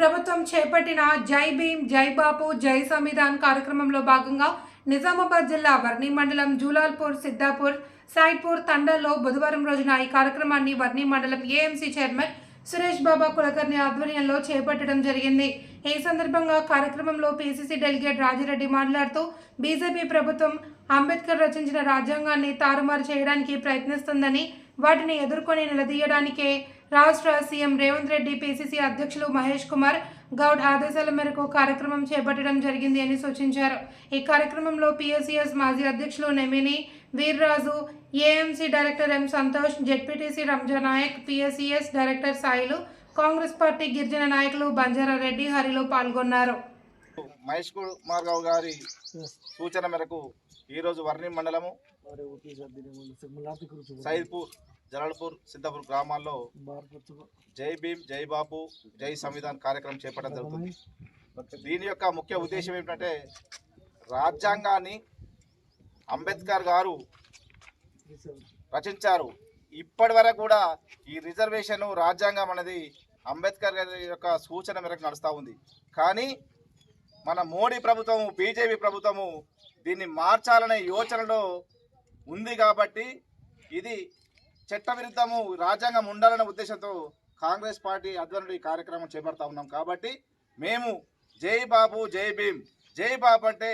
ప్రభుత్వం చేపట్టిన జై భీమ్ జై బాపు జై సంవిధాన్ కార్యక్రమంలో భాగంగా నిజామాబాద్ జిల్లా వర్ణి మండలం జూలాల్పూర్ సిద్దాపూర్ సాయిపూర్ తండల్లో బుధవారం రోజున ఈ కార్యక్రమాన్ని వర్ణి మండలం ఏఎంసీ చైర్మన్ సురేష్ బాబా కులకర్ణి ఆధ్వర్యంలో చేపట్టడం జరిగింది. ఈ సందర్భంగా కార్యక్రమంలో పీసీసీ డెలిగేట్ రాజిరెడ్డి మాట్లాడుతూ బీజేపీ ప్రభుత్వం అంబేద్కర్ రచించిన రాజ్యాంగాన్ని తారుమారు చేయడానికి ప్రయత్నిస్తుందని వాటిని ఎదుర్కొని నిలదీయడానికే రాష్ట్ర సీఎం రేవంత్ రెడ్డి పిసిసి అధ్యక్షులు మహేష్ కుమార్ గౌడ్ ఆదేశాల మేరకు కార్యక్రమం చేపట్టడం జరిగింది అని సూచించారు. ఈ కార్యక్రమంలో పిఎస్సిఎస్ మాజీ అధ్యక్షులు Nemini Veerraju AMC director M Santosh ZPTC Ranja Naik PSCS director Sailu Congress party గిరిజన నాయకులు బంజారారెడ్డి హరిలో పాల్గొన్నారు. మహేష్ కుమార్ గారి సూచన మేరకు ఈరోజు వర్ణి మండలము సైద్పూర్ జలాల్పూర్ సిద్ధాపూర్ గ్రామాల్లో జై భీమ్ జై బాపు జై సంవిధాన్ కార్యక్రమం చేపట్టడం జరుగుతుంది. దీని యొక్క ముఖ్య ఉద్దేశం ఏమిటంటే రాజ్యాంగాన్ని అంబేద్కర్ గారు రచించారు. ఇప్పటి వరకు కూడా ఈ రిజర్వేషన్ రాజ్యాంగం అనేది అంబేద్కర్ గారి యొక్క సూచన మేరకు నడుస్తూ ఉంది. కానీ మన మోడీ ప్రభుత్వము బీజేపీ ప్రభుత్వము దీన్ని మార్చాలనే యోచనలో ఉంది కాబట్టి ఇది చట్టవిరుద్ధము రాజ్యాంగం ఉండాలనే ఉద్దేశంతో కాంగ్రెస్ పార్టీ ఆధ్వర్యంలో ఈ కార్యక్రమం చేపడతా ఉన్నాం కాబట్టి మేము జై బాబు జై భీమ్. జై బాబు అంటే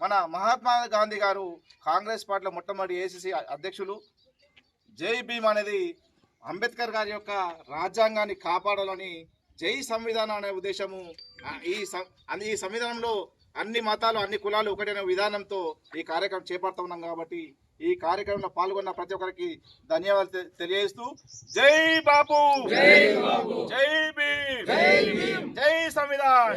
మన మహాత్మా గాంధీ గారు కాంగ్రెస్ పార్టీలో మొట్టమొదటి ఏసీసీ అధ్యక్షులు. జై భీమ్ అనేది అంబేద్కర్ గారి యొక్క రాజ్యాంగాన్ని కాపాడాలని జై సంవిధానం అనే ఉద్దేశము ఈ ఈ సంవిధానంలో అన్ని మతాలు అన్ని కులాలు ఒకటైన విధానంతో ఈ కార్యక్రమం చేపడతా ఉన్నాం కాబట్టి ఈ కార్యక్రమంలో పాల్గొన్న ప్రతి ఒక్కరికి ధన్యవాదాలు తెలియజేస్తూ జై బాపు! జై భీమ్! జై సంవిధాన్!